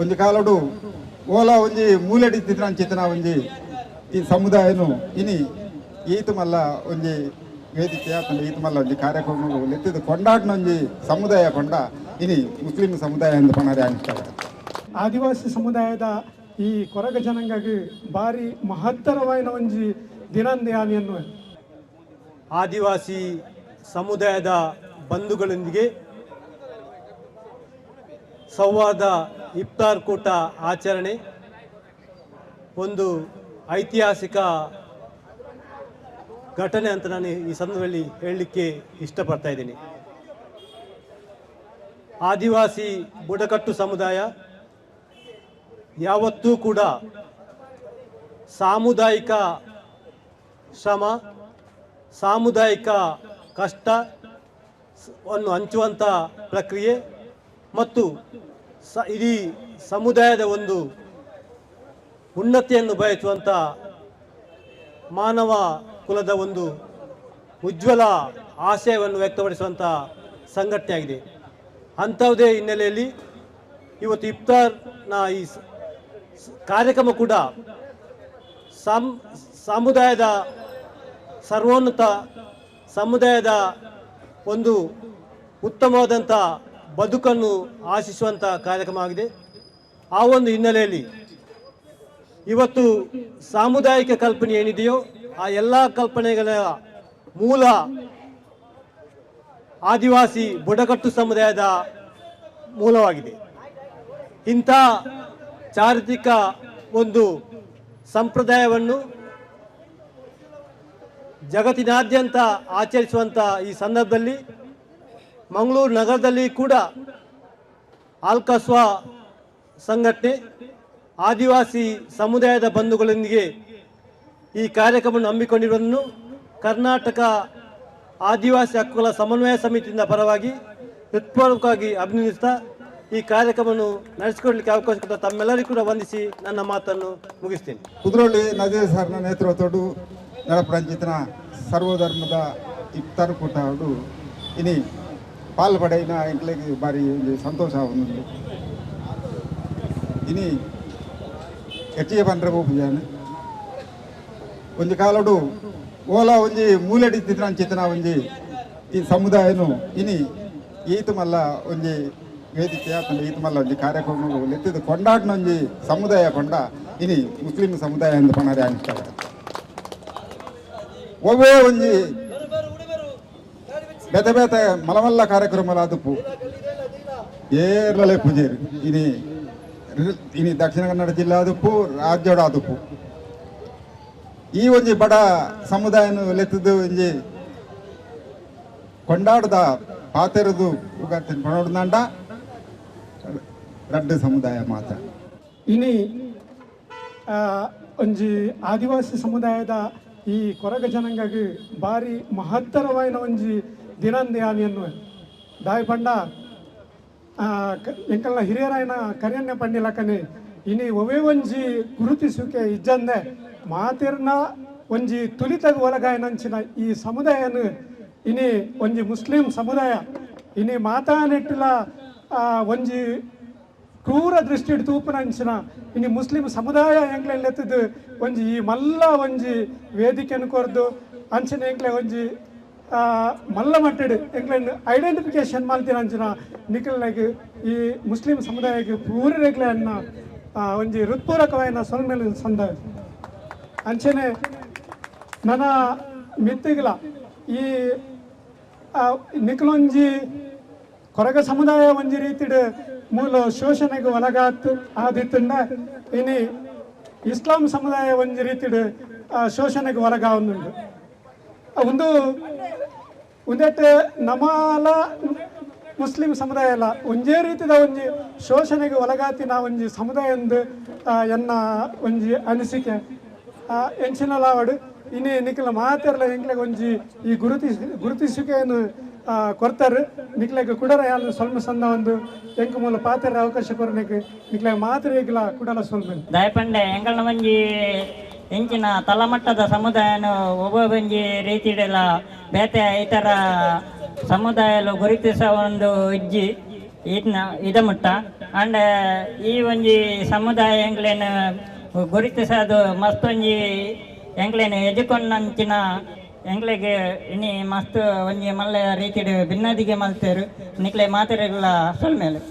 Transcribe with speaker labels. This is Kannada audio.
Speaker 1: ಒಂಜಿ ಕಾಲಡು ಓಲ ಒಂಜಿ ಮೂಲೆಡಿ ಚಿತ್ರ ಒಂಜಿ ಈ ಸಮುದಾಯನು ಇನಿ ಈತ ಮಲ್ಲ ಒಂಜಿ ವೇದಿಕೆ ಆತಂಡ ಈತ ಮಲ್ಲ ಒಂಜಿ ಕಾರ್ಯಕ್ರಮ ಲೆತ್ತಿದ ಕೊಂಡಾಡ್ನ ಒಂಜಿ ಸಮುದಾಯ ಕೊಂಡ ಇನಿ ಮುಸ್ಲಿಂ ಸಮುದಾಯ ಎಂದು ಪಣರೆ ಅನಿಸ್ತಾರೆ
Speaker 2: ಆದಿವಾಸಿ ಸಮುದಾಯದ ಈ ಕೊರಗ ಜನಾಂಗಕ್ಕೆ ಭಾರಿ ಮಹತ್ತರವಾದ ಒಂಜಿ ದಿನಂದಯಾನಿಯನ್ನು
Speaker 3: ಆದಿವಾಸಿ ಸಮುದಾಯದ ಬಂಧುಗಳೊಂದಿಗೆ ಸಂವಾದ ಇಫ್ತಾರ್ ಕೂಟ ಆಚರಣೆ, ಒಂದು ಐತಿಹಾಸಿಕ ಘಟನೆ ಅಂತ ನಾನು ಈ ಸಂದರ್ಭದಲ್ಲಿ ಹೇಳಲಿಕ್ಕೆ ಇಷ್ಟಪಡ್ತಾ ಇದ್ದೀನಿ. ಆದಿವಾಸಿ ಬುಡಕಟ್ಟು ಸಮುದಾಯ ಯಾವತ್ತೂ ಕೂಡ ಸಾಮುದಾಯಿಕ ಶ್ರಮ, ಸಾಮುದಾಯಿಕ ಕಷ್ಟವನ್ನು ಹಂಚುವಂಥ ಪ್ರಕ್ರಿಯೆ ಮತ್ತು ಸ ಇಡೀ ಸಮುದಾಯದ ಒಂದು ಉನ್ನತಿಯನ್ನು ಬಯಸುವಂಥ ಮಾನವ ಕುಲದ ಒಂದು ಉಜ್ವಲ ಆಶಯವನ್ನು ವ್ಯಕ್ತಪಡಿಸುವಂಥ ಸಂಘಟನೆಯಾಗಿದೆ. ಅಂಥವುದೇ ಹಿನ್ನೆಲೆಯಲ್ಲಿ ಇವತ್ತು ಇಫ್ತಾರ್ನ ಈ ಕಾರ್ಯಕ್ರಮ ಕೂಡ ಸಮ ಸಮುದಾಯದ ಸರ್ವೋನ್ನತ ಸಮುದಾಯದ ಒಂದು ಉತ್ತಮವಾದಂಥ ಬದುಕನ್ನು ಆಶಿಸುವಂಥ ಕಾರ್ಯಕ್ರಮ ಆಗಿದೆ. ಆ ಒಂದು ಹಿನ್ನೆಲೆಯಲ್ಲಿ ಇವತ್ತು ಸಾಮುದಾಯಿಕ ಕಲ್ಪನೆ ಏನಿದೆಯೋ ಆ ಎಲ್ಲ ಕಲ್ಪನೆಗಳ ಮೂಲ ಆದಿವಾಸಿ ಬುಡಕಟ್ಟು ಸಮುದಾಯದ ಮೂಲವಾಗಿದೆ. ಇಂಥ ಚಾರಿತ್ರಿಕ ಒಂದು ಸಂಪ್ರದಾಯವನ್ನು ಜಗತ್ತಿನಾದ್ಯಂತ ಆಚರಿಸುವಂಥ ಈ ಸಂದರ್ಭದಲ್ಲಿ ಮಂಗಳೂರು ನಗರದಲ್ಲಿ ಕೂಡ ಆಲ್ಕಸ್ವಾ ಸಂಘಟನೆ, ಆದಿವಾಸಿ ಸಮುದಾಯದ ಬಂಧುಗಳೊಂದಿಗೆ ಈ ಕಾರ್ಯಕ್ರಮವನ್ನು ಹಮ್ಮಿಕೊಂಡಿರುವುದನ್ನು ಕರ್ನಾಟಕ ಆದಿವಾಸಿ ಹಕ್ಕುಗಳ ಸಮನ್ವಯ ಸಮಿತಿಯಿಂದ ಪರವಾಗಿ ಹೃತ್ಪೂರ್ವಕವಾಗಿ ಅಭಿನಂದಿಸ್ತಾ ಈ ಕಾರ್ಯಕ್ರಮವನ್ನು ನಡೆಸಿಕೊಡ್ಲಿಕ್ಕೆ ಅವಕಾಶ ಕೊಟ್ಟ ತಮ್ಮೆಲ್ಲರಿಗೂ ಕೂಡ ವಂದಿಸಿ ನನ್ನ ಮಾತನ್ನು ಮುಗಿಸ್ತೇನೆ.
Speaker 1: ಕುದ್ರೋಳಿ ನಜೀರ್ ಸರ್ನ ನೇತೃತ್ವಡು ನಡಪರಂಚಿತನ ಸರ್ವಧರ್ಮದ ಇಫ್ತಾರ್ ಕೂಟ ಅವಡು ಇನಿ ಪಾಲ್ಪಡೆಯಿನ ఇంట్లోకి ಬಾರಿ ಒಂಜಿ ಸಂತೋಷ ఇని ಇನಿ ಹೆಚ್ಚಿಗೆ ಬಂದ್ರೆ కొంచె ಒಂಜಿ ఓలా ఉంజి ಒಂಜಿ ಮೂಲೆಡಿ ತಿತ್ರಂಚಿತನ ಒಂಜಿ ಈ ಸಮುದಾಯನು ಇನಿ ಈತ ಮಲ್ಲ ಒಂಜಿ ವೇದಿಕೆ ಆತಂಡ ಈತ ಮಲ್ಲ ಒಂಜಿ ಕಾರ್ಯಕ್ರಮ ಲೆತ್ತಿದ ಕೊಂಡಾಡ್ನ ಒಂಜಿ ಸಮುದಾಯ ಪಂಡ ಇನಿ ಮುಸ್ಲಿಂ ಸಮುದಾಯ ಎಂದು ಪಣರೆ ಅನಿಸ್ತಾರೆ ಒವ್ವೇ ಒಂಜಿ ಬೇತೆ ಬೇತೆ ಮಲಮಲ್ಲ ಕಾರ್ಯಕ್ರಮ ಆದುಪ್ಪು ಏರ್ಲಲೆ ಪೂಜೆ ಇನಿ ಇನಿ ದಕ್ಷಿಣ ಕನ್ನಡ ಜಿಲ್ಲೆ ಆದುಪ್ಪು ರಾಜ್ಯೋಡ ಆದುಪ್ಪು ಈ ಒಂಜಿ ಬಡ ಸಮುದಾಯನು ಲೆತ್ತದು ಒಂಜಿ ಕೊಂಡಾಡದ ಪಾತೆರದು ಪಣೋಡ್ನಾಂಡ ರಡ್ಡು ಸಮುದಾಯ ಮಾತ್ರ.
Speaker 2: ಇನಿ ಒಂಜಿ ಆದಿವಾಸಿ ಸಮುದಾಯದ ಈ ಕೊರಗ ಜನಾಂಗಕ್ಕೆ ಭಾರಿ ಮಹತ್ತರವಾದ ಒಂಜಿ ದಿನಂದಯಾನಿಯನ್ನು ದಾಯಿ ಪಂಡ ಎಂಕಲ್ನ ಹಿರಿಯರಾಯನ ಕರಿಯನ್ನೆ ಪಂಡಿಲಕನೆ, ಇನಿ ಒವೇ ಒಂಜಿ ಗುರುತಿಸುವಿಕೆ ಇಜ್ಜಂದೆ, ಮಾತಿರ್ನ ಒಂಜಿ ತುಲಿತದ ಒಲಗಾಯನಂಚಿನ ಈ ಸಮುದಾಯನು, ಇನಿ ಒಂಜಿ ಮುಸ್ಲಿಂ ಸಮುದಾಯ, ಇನಿ ಮಾತಾನೆಟ್ಟಿಲ ಒಂಜಿ ಕ್ರೂರ ದೃಷ್ಟಿ ತೂಪನಂಚಿನ ಇನ್ನು ಮುಸ್ಲಿಂ ಸಮುದಾಯ ಎಂಕ್ಲೆ ಎತ್ತದು ಒಂಜಿ ಈ ಮಲ್ಲ ಒಂಜಿ ವೇದಿಕೆಯನ್ನು ಕೊರ್ದು, ಅಂಚಿನ ಎಂಕ್ಲೆ ಒಂಜಿ ಮಲ್ಲ ಮಟ್ಟಡ್ ಎಂಗ್ಲೆಂಡ್ ಐಡೆಂಟಿಫಿಕೇಶನ್ ಮಾಲ್ತಿನ ಅಂಚಿನ ನಿಖಲ್ನಾಗ ಈ ಮುಸ್ಲಿಂ ಸಮುದಾಯಕ್ಕೆ ಪೂರಿ ಆ, ಒಂಜಿ ಹೃತ್ಪೂರ್ವಕವಾದ ಸೊಲ್ಮೇಲೆ ಸಂದ ಅಂಚನೆ ನನ್ನ ಮಿತ್ತಿಗಲ ಈ ನಿಖಲೊಂಜಿ ಕೊರಗ ಸಮುದಾಯ ಒಂಜಿ ರೀತಿಡ್ ಮೂಲ ಶೋಷಣೆಗೆ ಒಳಗಾತ್ ಆದಿತ್ತಂಡ ಇನಿ ಇಸ್ಲಾಂ ಸಮುದಾಯ ಒಂಜಿ ರೀತಿಡ್ ಶೋಷಣೆಗೆ ಒಳಗಾವೊಂದುಂಡು ಒಂದು ಉಂದೆಟ್ ನಮಾಲ ಮುಸ್ಲಿಂ ಸಮುದಾಯ ಅಲ್ಲ ಒಂಜೇ ರೀತಿದ ಒಂಜಿ ಶೋಷಣೆಗೆ ಒಳಗಾತಿನ ಒಂಜಿ ಸಮುದಾಯ ಎಂದು ಎನ್ನ ಒಂಜಿ ಅನಿಸಿಕೆ. ಆ, ಎಂಚಿನಲಾವಡು ಇನ್ನೇ ನಿಖಲ ಮಾತೆರ್ಲ ಎಂಕ್ಲೆಗ್ ಒಂಜಿ ಈ ಗುರುತಿಸ್ ಗುರುತಿಸುವಿಕೆಯನ್ನು ಕೊರ್ತಾರೆ ನಿಕ್ಲೆಗ್ ಕುಡರ ಯಾರು ಸ್ವಲ್ಪ ಸಂದ ಒಂದು ಎಂಕ ಮೂಲ ಪಾತ್ರ ಅವಕಾಶ ಕೊರನೆಗೆ ನಿಕ್ಲೆಗ್ ಮಾತ್ರ ಕುಡಲ ಸ್ವಲ್ಪ
Speaker 4: ದಯಪಂಡೆ ಎಂಗಳ ಒಂಜಿ ಎಂಚಿನ ತಳಮಟ್ಟದ ಸಮುದಾಯನು ಒಬ್ಬೊಬ್ಬಂಜಿ ರೀತಿಡೆಲ್ಲ ಬೇತೆ ಇತರ ಸಮುದಾಯಲು ಗುರುತಿಸ ಒಂದು ಇಜ್ಜಿ ಇದನ್ನ ಇದ ಮುಟ್ಟ. ಅಂಡ್ ಈ ಒಂಜಿ ಸಮುದಾಯ ಎಂಗ್ಲೇನು ಗುರುತಿಸೋದು ಮಸ್ತ್ ಒಂಜಿ ಎಂಗ್ಲೇನು ಎದುಕೊಂಡಂಚಿನ ಎಂಗ್ಲೆಗೆ ಇನಿ ಮಸ್ತ್ ಒಂಜಿ ಮಲ್ಲ ರೀತಿಡ್ ಭಿನ್ನದಿಗೆ ಮಲ್ತೇರು. ನಿಕ್ಲೆ ಮಾತೆರೆಗ್ಲ ಸೊಲ್ಮೇಲೆ.